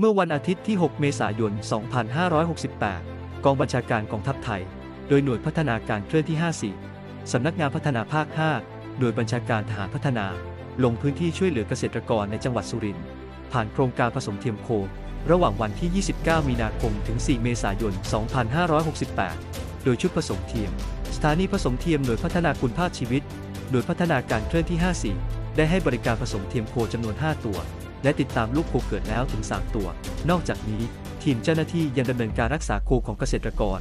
เมื่อวันอาทิตย์ที่ 6 เมษายน 2568 กองบัญชาการกองทัพไทย โดยหน่วยพัฒนาการเคลื่อนที่ 54 สำนักงานพัฒนาภาค5หน่วยบัญชาการทหารพัฒนา ลงพื้นที่ช่วยเหลือเกษตรกรในจังหวัดสุรินทร์ ผ่านโครงการผสมเทียมโค ระหว่างวันที่ 29 มีนาคม ถึง 4 เมษายน 2568 โดยชุดผสมเทียม สถานีผสมเทียมหน่วยพัฒนาคุณภาพชีวิตหน่วยพัฒนาการเคลื่อนที่ 54 ได้ให้บริการผสมเทียมโคจำนวน 5 ตัว และติดตามลูกโคเกิดแล้วถึง 3 ตัว นอกจากนี้ ทีมเจ้าหน้าที่ยังดำเนินการรักษาโคของเกษตรกร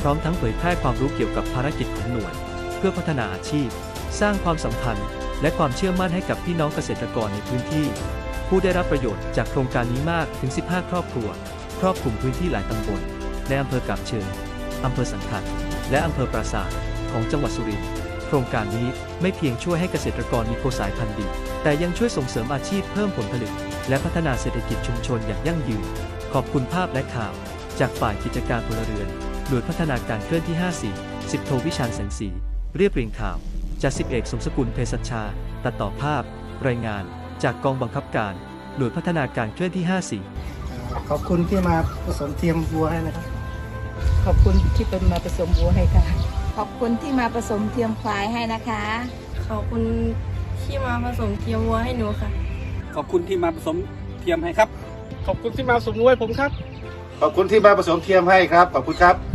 พร้อมทั้งเผยแพร่ความรู้เกี่ยวกับภารกิจของหน่วย เพื่อพัฒนาอาชีพ สร้างความสัมพันธ์ และความเชื่อมั่นให้กับพี่น้องเกษตรกรในพื้นที่ ผู้ได้รับประโยชน์จากโครงการนี้มากถึง 15 ครอบครัว ครอบคลุมพื้นที่หลายตำบลในอำเภอกาบเชิงอำเภอสังขัด และอำเภอปราสาทของจังหวัดสุรินทร์โครงการนี้ไม่เพียงช่วยให้เกษตรกรมีโคสายพันธุ์ดี แต่ยังช่วยส่งเสริมอาชีพเพิ่มผลผลิต และพัฒนาเศรษฐกิจชุมชนอย่างยั่งยืน ขอบคุณภาพและข่าว จากฝ่ายกิจการพลเรือน หน่วยพัฒนาการเคลื่อนที่ 54 10 โทวิชาญแสงสี เรียบเรียงข่าว จากสิบเอกสมสกุลเภสัชชา ตัดต่อภาพ รายงาน จากกองบังคับการ หน่วยพัฒนาการเคลื่อนที่ 54 ขอบคุณที่มาผสมเทียมวัวให้นะครับ ขอบคุณที่เป็นมาผสมวัวให้ค่ะ ขอบคุณที่มาผสมเทียมควายให้นะคะ ขอบคุณที่มาผสมเทียมวัวให้หนูค่ะ ขอบคุณที่มาผสมเทียมให้ครับ ขอบคุณที่มาสมมวยผมครับ ขอบคุณที่มาผสมเทียมให้ครับ ขอบคุณครับ